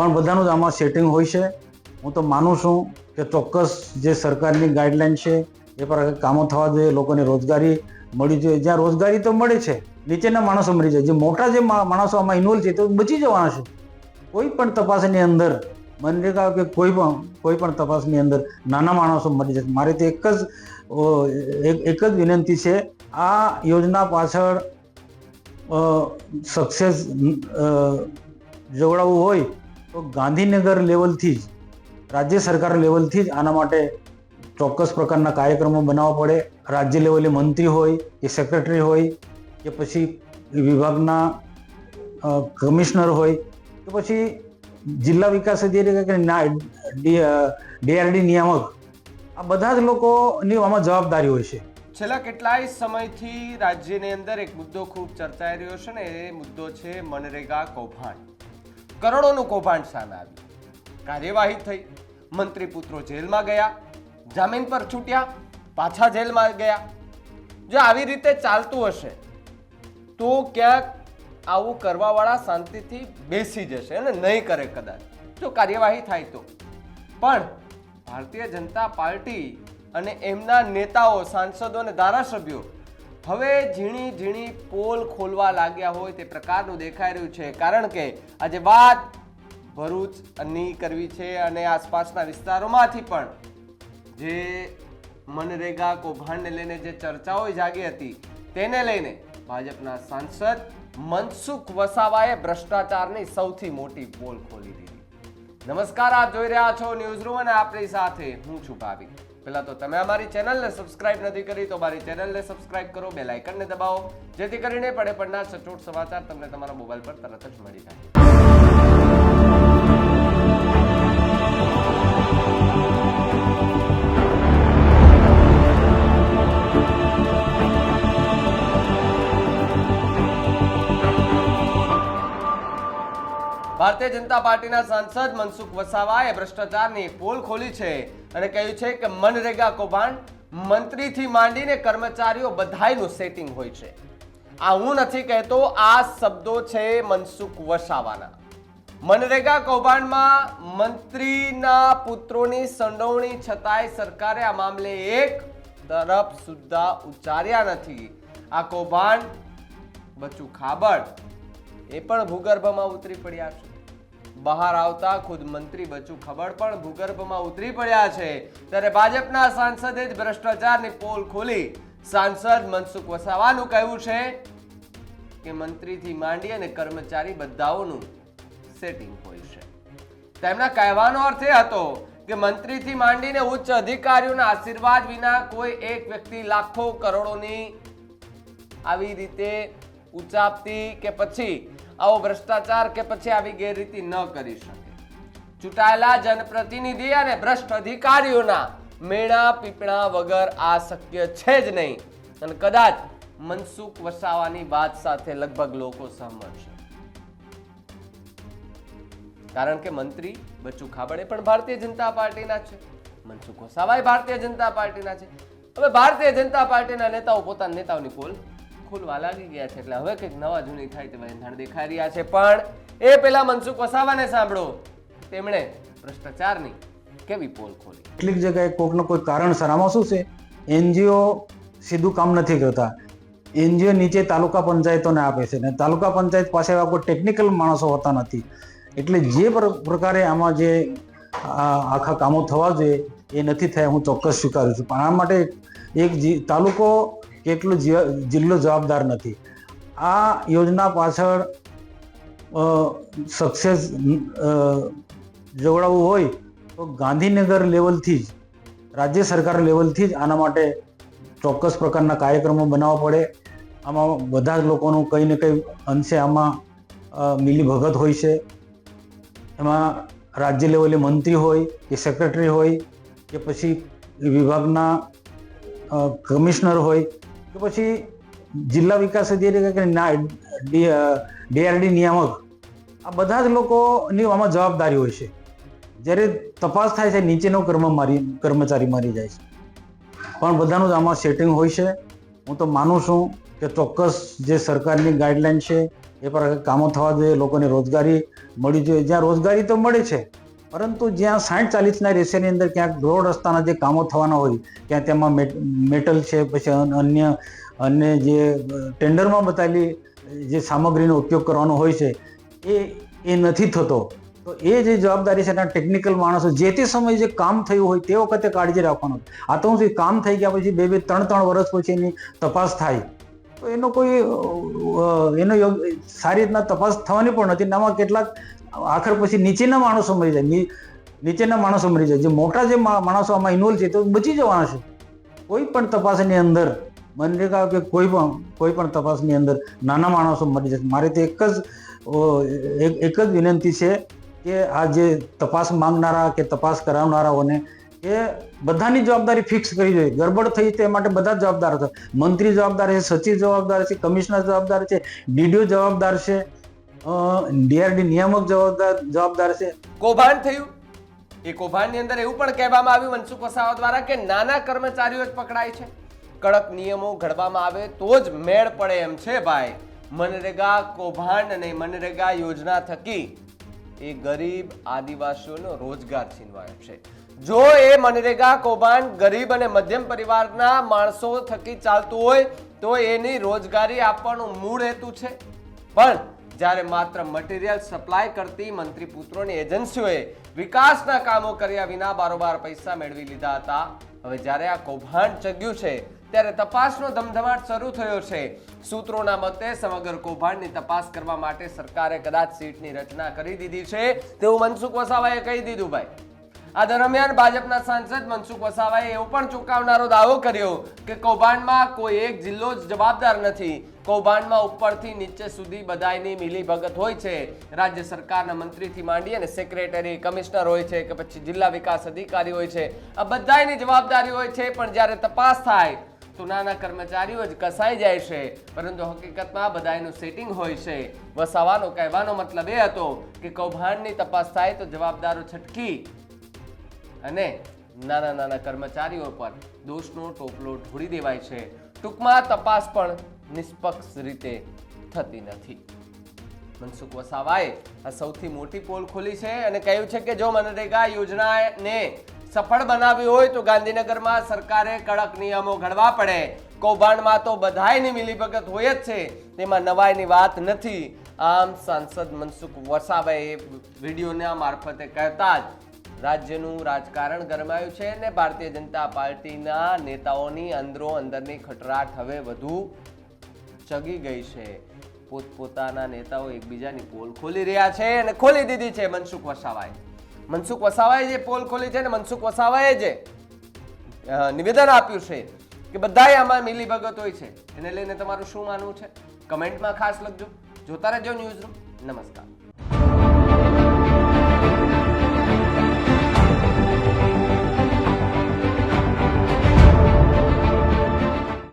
પણ બધાનું જ આમાં સેટિંગ હોય છે. હું તો માનું છું કે ચોક્કસ જે સરકારની ગાઈડલાઈન છે, એ પર કામો થવા જોઈએ, લોકોને રોજગારી મળી જોઈએ. જ્યાં રોજગારી તો મળે છે, નીચેના માણસો મરી જાય. જે મોટા જે માણસો આમાં ઇન્વોલ્વ છે તો બચી જવાના છે. કોઈ પણ તપાસની અંદર મનરેગા કે કોઈ પણ કોઈ પણ તપાસની અંદર નાના માણસો મરી જશે. મારે તો એક જ એક જ વિનંતી છે, આ યોજના પાછળ સક્સેસ જોવડાવવું હોય તો ગાંધીનગર લેવલથી જ, રાજ્ય સરકાર લેવલથી જ આના માટે ચોક્કસ પ્રકારના કાર્યક્રમો બનાવવા પડે. રાજ્ય લેવલે મંત્રી હોય, કે સેક્રેટરી હોય, કે પછી વિભાગના કમિશનર હોય, કે પછી જિલ્લા વિકાસ અધિકારી કે ના ડીઆરડી નિયામક, આ બધા જ લોકોની આમાં જવાબદારી હોય છે. છેલ્લા કેટલાય સમયથી રાજ્યની અંદર એક મુદ્દો ખૂબ ચર્ચાઈ રહ્યો છે ને, એ મુદ્દો છે મનરેગા કૌભાંડ. કરોડોનું કૌભાંડ સામે આવ્યું. કાર્યવાહી થઈ. મંત્રી પુત્રો જેલમાં ગયા. જામીન પર છૂટ્યા. પાછા જેલમાં ગયા. જો આવી રીતે ચાલતું હશે, તો ક્યાંક આવું કરવાવાળા શાંતિથી બેસી જશે અને નહીં કરે કદાચ. જો કાર્યવાહી થાય તો. પણ ભારતીય જનતા પાર્ટી અને એમના નેતાઓ, સાંસદો અને ધારાસભ્યો હવે ઝીણી ઝીણી પોલ ખોલવા લાગ્યા હોય તે પ્રકારનું દેખાઈ રહ્યું છે. કારણ કે આજે વાત ભરૂચની કરવી છે અને આસપાસના વિસ્તારોમાંથી પણ જે મનરેગા કૌભાંડને લઈને જે ચર્ચાઓ જાગી હતી, તેને લઈને ભાજપના સાંસદ મનસુખ વસાવાએ ભ્રષ્ટાચારની સૌથી મોટી પોલ ખોલી દીધી. નમસ્કાર, આપ જોઈ રહ્યા છો ન્યૂઝ રૂમ અને આપણી સાથે હું છું ભાવિક. પહેલા તો તમે અમારી ચેનલને સબસ્ક્રાઇબ નથી કરી, તો મારી ચેનલને સબસ્ક્રાઇબ કરો બે લાઇકનને દબાવો. જેથી કરીને પડે પડનાર સચોટ સમાચાર તમને તમારા મોબાઈલ પર તરત જ મળી જાય ભારતીય જનતા પાર્ટીના સાંસદ મનસુખ વસાવાએ ભ્રષ્ટાચારની પોલ ખોલી છે અને કહ્યું છે કે મનરેગા કૌભાંડ મંત્રીથી માંડીને કર્મચારીઓ બધાયનું સેટિંગ હોય છે. આ હું નથી કહેતો, આ શબ્દો છે મનસુખ વસાવાના. મનરેગા કૌભાંડમાં મંત્રીના પુત્રોની સંડોવણી છતાંય સરકારે આ મામલે એક તરફ સુદ્ધા ઉચ્ચાર્યા નથી. આ કૌભાંડ બચુ ખાબડ એ પણ ભૂગર્ભમાં ઉતરી પડ્યા છે. બહાર આવતા ખુદ મંત્રી બચુ ખબર પણ ભૂગર્ભમાં ઉતરી પડ્યા છે. ત્યારે ભાજપના સાંસદે જ ભ્રષ્ટાચારની પોલ ખોલી. સાંસદ મનસુખ વસાવાનું કહેવું છે કે મંત્રીથી માંડી અને કર્મચારી બધાઓનું સેટિંગ હોય છે. તેમના કહેવાનો અર્થ એ હતો કે મંત્રીથી માંડીને ઉચ્ચ અધિકારીઓના આશીર્વાદ વિના કોઈ એક વ્યક્તિ લાખો કરોડોની આવી રીતે ઉચાપતી કે પછી આવો ભ્રષ્ટાચાર કે પછી આવી ગેરરીતિ ન કરી શકે. ચૂંટાયેલા જનપ્રતિનિધિ અને ભ્રષ્ટ અધિકારીઓના મેણા પીપણા વગર આ શક્ય છે જ નહીં. અને કદાચ મનસુખ વસાવાની વાત સાથે લગભગ લોકો સહમત છે. કારણ કે મંત્રી બચ્ચુ ખાબડે પણ ભારતીય જનતા પાર્ટીના છે. મનસુખ વસાવાય ભારતીય જનતા પાર્ટીના છે. હવે ભારતીય જનતા પાર્ટીના નેતાઓ પોતાના નેતાઓની પોલ ખોલવા લાગી ગયા છે. એટલે હવે કંઈક નવા જૂની થાય તેવા એંધાણ દેખાઈ રહ્યા છે. પણ એ પેલા મનસુખ વસાવાને સાંભળો. તેમણે ભ્રષ્ટાચારની કેવી પોલ ખોલી? કેટલીક જગ્યાએ કોઈકનો કોઈ કારણસર. આમાં શું છે? એનજીઓ સીધું કામ નથી કરતા. એનજીઓ નીચે તાલુકા પંચાયતોને આપે છે ને તાલુકા પંચાયત પાસે એવા કોઈ ટેકનિકલ માણસો હોતા નથી. એટલે જે પ્ર- પ્રકારે આમાં જે આખા કામો થવા જોઈએ એ નથી થયા, હું ચોક્કસ સ્વીકારું છું. પણ આ માટે એક જે, તાલુકો એટલો જિલ્લો જવાબદાર નથી. આ યોજના પાછળ સક્સેસ જોવડાવવું હોય તો ગાંધીનગર લેવલથી જ, રાજ્ય સરકાર લેવલથી જ આના માટે ચોક્કસ પ્રકારના કાર્યક્રમો બનાવવા પડે. આમાં બધા જ લોકોનું કંઈ ને કંઈ અંશે આમાં મિલીભગત હોય છે. એમાં રાજ્ય લેવલે મંત્રી હોય કે સેક્રેટરી હોય કે પછી વિભાગના કમિશનર હોય કે પછી જિલ્લા વિકાસ અધિકારી કે ના ડીઆરડી નિયામક, આ બધા જ લોકોની આમાં જવાબદારી હોય છે. જ્યારે તપાસ થાય છે, નીચેનો કર્મ મારી, કર્મચારી મારી જાય છે. પણ બધાનું જ આમાં સેટિંગ હોય છે. હું તો માનું છું કે ચોક્કસ જે સરકારની ગાઈડલાઈન છે, એ પર કામો થવા જોઈએ, લોકોને રોજગારી મળવી જોઈએ. જ્યાં રોજગારી તો મળે છે પરંતુ જ્યાં સાઠ ચાલીસના રેશિયાની અંદર ક્યાંક રોડ રસ્તાના જે કામો થવાના હોય ત્યાં તેમાં મેટલ છે, પછી અન- અન્ય અન્ય જે ટેન્ડરમાં બતાવેલી જે સામગ્રીનો ઉપયોગ કરવાનો હોય છે, એ એ નથી થતો. તો એ જે જવાબદારી છે એના ટેકનિકલ માણસો જે તે સમયે જે કામ થયું હોય તે વખતે કાળજી રાખવાનું. આ તો શું, કામ થઈ ગયા પછી બે બે, ત્રણ ત્રણ વર્ષ પછી એની તપાસ થાય. તો એનો કોઈ એનો યોગ- સારી રીતના તપાસ થવાની પણ નથી. નામાં કેટલાક આખર પછી નીચેના માણસો મરી જાય. નીચેના માણસો મરી જાય. જે મોટા જે માણસો આમાં ઇન્વોલ્વ છે તો બચી જવાના છે. કોઈ પણ તપાસની અંદર મનરેગા કે કોઈ પણ કોઈ પણ તપાસની અંદર નાના માણસો મરી જશે. મારે તો એક જ એક જ વિનંતી છે કે આ જે તપાસ માંગનારા કે તપાસ કરાવનારાઓને એ બધાની જવાબદારી ફિક્સ કરી જોઈએ. ગડબડ થઈ તે માટે બધા જ જવાબદાર હતા. મંત્રી જવાબદાર છે, સચિવ જવાબદાર છે, કમિશનર જવાબદાર છે, ડીડીઓ જવાબદાર છે. ડીઆરડી નિયામક જવાબદાર જવાબદાર છે. કૌભાંડ થયું. એ કૌભાંડની અંદર એવું પણ કહેવામાં આવ્યું મનસુખ વસાવા દ્વારા કે નાના કર્મચારીઓ જ પકડાય છે. કડક નિયમો ઘડવામાં આવે તો જ મેળ પડે એમ છે ભાઈ. મનરેગા કૌભાંડ અને મનરેગા યોજના થકી એ ગરીબ આદિવાસીઓનો રોજગાર છીનવાયો છે. જો એ મનરેગા કૌભાંડ ગરીબ અને મધ્યમ પરિવારના માણસો થકી ચાલતું હોય તો એની રોજગારી આપવાનો મૂળ હેતુ છે. પણ જ્યારે માત્ર મટીરિયલ સપ્લાય કરતી મંત્રી પુત્રોની એજન્સીઓએ વિકાસના કામો કર્યા વિના બારોબાર પૈસા મેળવી લીધા હતા. હવે જ્યારે આ કૌભાંડ ચગ્યું છે, ત્યારે તપાસનો ધમધમાટ શરૂ થયો છે. સૂત્રોના મતે, સમગ્ર કૌભાંડની તપાસ કરવા માટે સરકારે કદાચ સીટની રચના કરી દીધી છે. તેવું મનસુખ વસાવાએ કહી દીધું, ભાઈ. આ દરમિયાન ભાજપના સાંસદ મનસુખ વસાવાએ એવો પણ ચોંકાવનારો દાવો કર્યો કે કૌભાંડમાં કોઈ એક જિલ્લો જ જવાબદાર નથી. કૌભાંડમાં ઉપરથી નીચે સુધી બધાયની મિલીભગત હોય છે. રાજ્ય સરકારના મંત્રીથી માંડી અને સેક્રેટરી કમિશનર હોય છે કે પછી જિલ્લા વિકાસ અધિકારી હોય છે. આ બધાયની જવાબદારી હોય છે, પણ જ્યારે તપાસ થાય, તો નાના કર્મચારીઓ જ કસાઈ જાય છે. પરંતુ હકીકતમાં બધાયનું સેટિંગ હોય છે. વસાવાનો કહેવાનો મતલબ એ હતો કે કૌભાંડની તપાસ થાય તો જવાબદારો છટકી અને નાના નાના કર્મચારીઓ પર દોષનો ટોપલો ઢોળી દેવાય છે. ટૂંકમાં તપાસ પણ નિષ્પક્ષ રીતે થતી નથી. મનસુખ વસાવાએ આ સૌથી મોટી પોલ ખોલી છે અને કહ્યું છે કે જો મનરેગા યોજનાને સફળ બનાવી હોય તો ગાંધીનગરમાં સરકારે કડક નિયમો ઘડવા પડે. કૌભાંડમાં તો બધાયની મિલીભગત હોય જ છે. તેમાં નવાઈની વાત નથી. આમ સાંસદ મનસુખ વસાવાએ વિડીયોના મારફતે કહેતા જ રાજ્યનું રાજકારણ ગરમાયું છે અને ભારતીય જનતા પાર્ટીના નેતાઓની અંદરો અંદરની ખટરાટ હવે વધુ ચગી ગઈ છે. પોતપોતાના નેતાઓ એકબીજાની પોલ ખોલી રહ્યા છે અને ખોલી દીધી છે મનસુખ વસાવાએ. મનસુખ વસાવાએ જે પોલ ખોલી છે ને મનસુખ વસાવાએ જે નિવેદન આપ્યું છે કે બધાય આમાં મિલીભગત હોય છે. એને લઈને તમારું શું માનવું છે? કમેન્ટમાં ખાસ લખજો. જોતા રહેજો ન્યૂઝ નમસ્કાર.